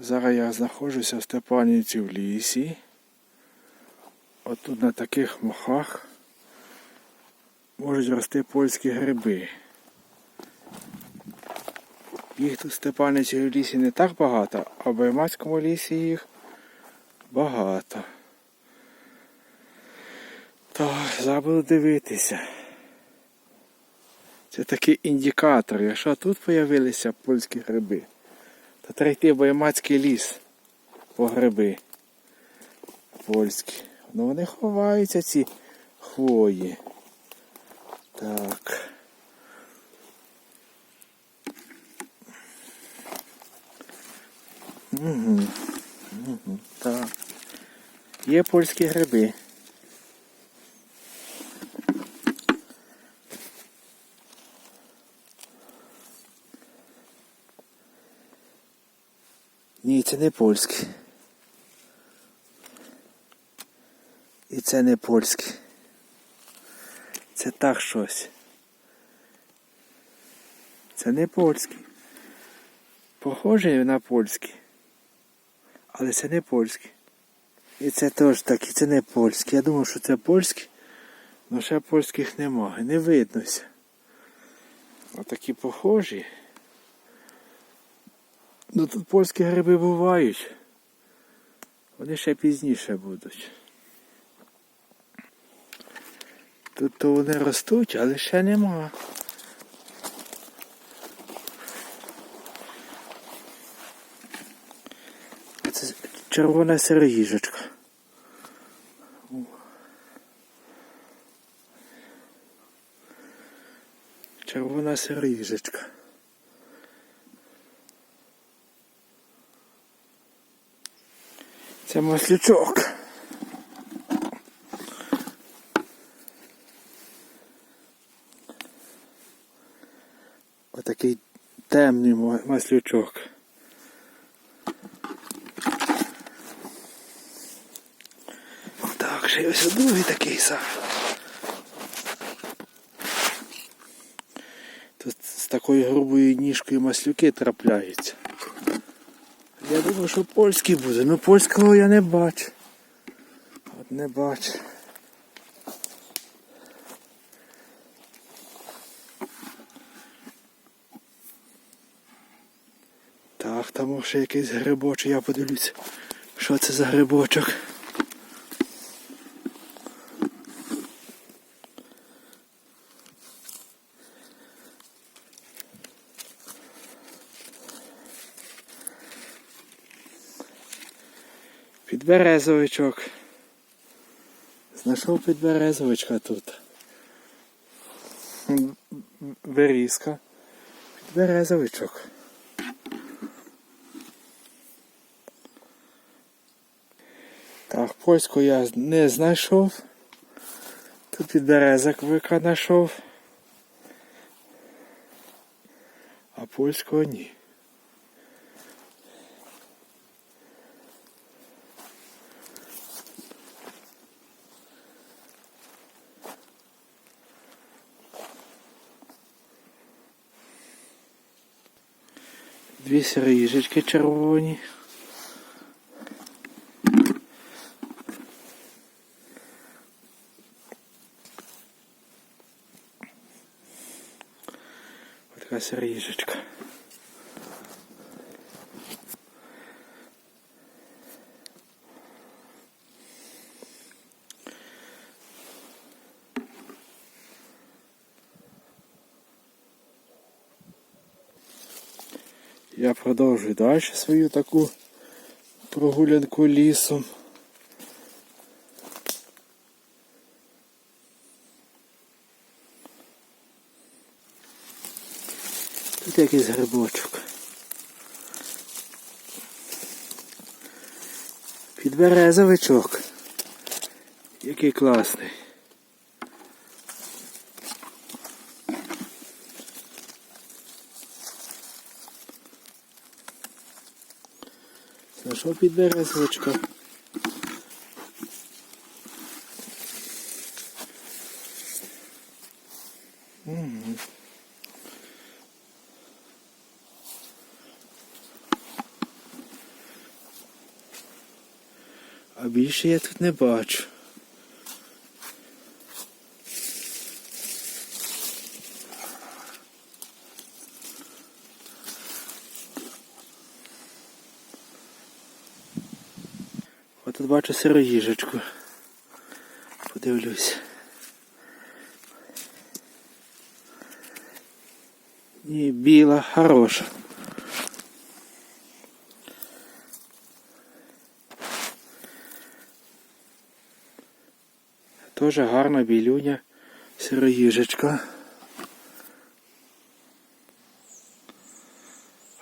Зараз я знаходжуся в Степанівці в лісі. От тут на таких мохах можуть рости польські гриби. Їх тут в Степанівці в лісі не так багато, а в Баймацькому лісі їх багато. Так, зараз буду дивитися. Це такий індикатор. Якщо тут з'явилися польські гриби, то треба йти в Баймацький ліс по гриби польські. Ну вони ховаються ці хвої. Так. Угу. Угу. Так. Є польські гриби. Ні, це не польські. І це не польське. Це так щось. Це не польське. Похоже на польське. Але це не польське. І це теж так, і це не польське. Я думав, що це польське, але ще польських немає. Не виднося. Отакі похожі. Ну тут польські гриби бувають. Вони ще пізніше будуть. Тут то вони ростуть, але ще нема. Це червона сироїжечка. Червона сироїжечка. Це маслючок. Отакий темний ма- маслючок. Так, ще й ось другий такий сам. Тут з такою грубою ніжкою маслюки трапляються. Я думав, що польський буде, ну польського я не бачу. От не бачу. Так, там ще якийсь грибочок, я подивлюся, що це за грибочок. Підберезовичок. Знайшов підберезовичка тут. Берізка. Підберезовичок. Так, польську я не знайшов. Тут підберезок вика знайшов. А польського ні. Дві сироїжечки червоні. Ось така сироїжечка. Я продовжую далі свою таку прогулянку лісом. Тут якийсь грибочок. Підберезовичок. Який класний. що підберезочка. Угу. А більше я тут не бачу. Тут бачу сироїжечку. Подивлюсь. І біла, хороша. Тоже гарна білюня сироїжечка.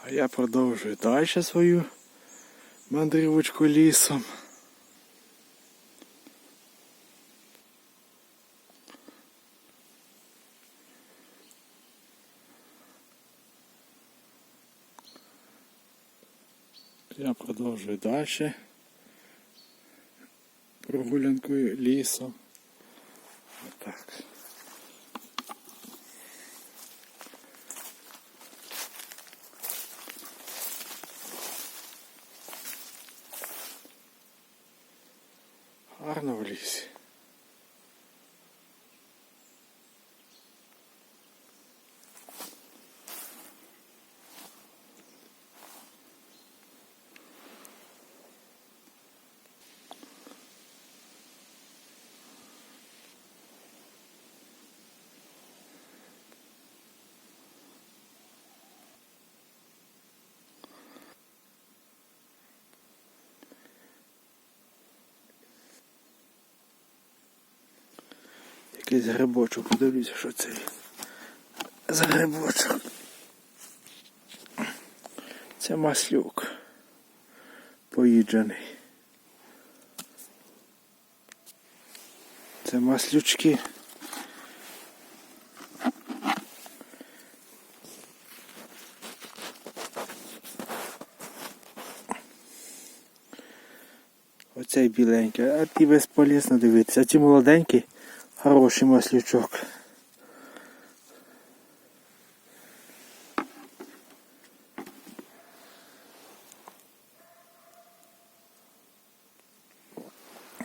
А я продовжую далі свою мандрівочку лісом. продовжую далі прогулянкою лісом. Отак. Гарно в лісі. Якийсь грибочок, подивлюся, що це за грибочок. Це маслюк поїджений. Це маслючки. Оцей біленький, а ті безполезно дивитися. А ті молоденькі, хороший маслючок.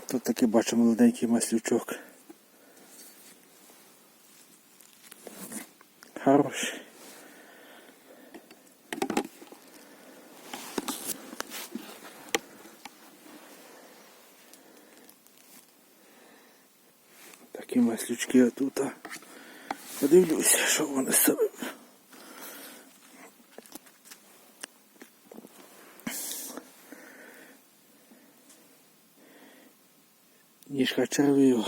Тут таки бачу молоденький маслючок. Хороший. Такі маслючки отут. а. Подивлюся, що вони себе. Ніжка червива.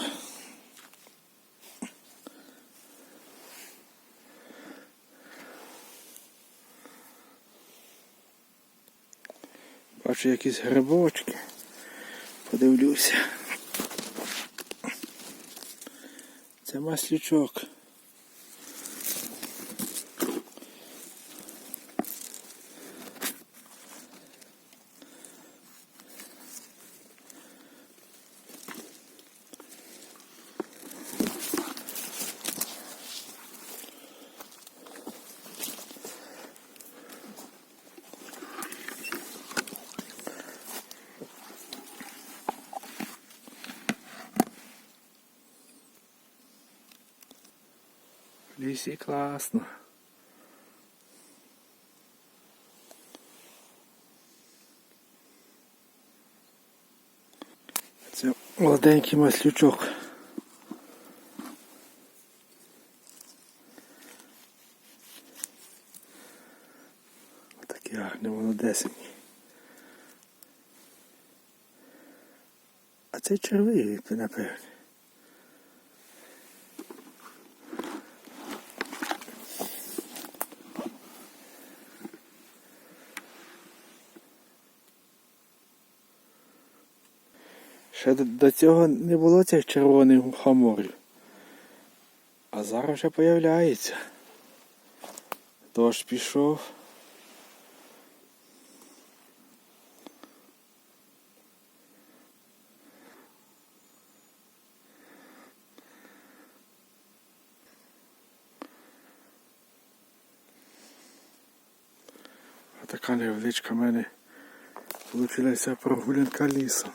Бачу якісь грибочки. Подивлюся. Це маслючок. В лісі класно. Це молоденький маслючок. Отакі гарні молодесенькі. А це червивий, напевне. До, цього не було цих червоних мухоморів. А зараз вже появляється. Дощ пішов. Така невеличка в мене вийшла прогулянка лісом.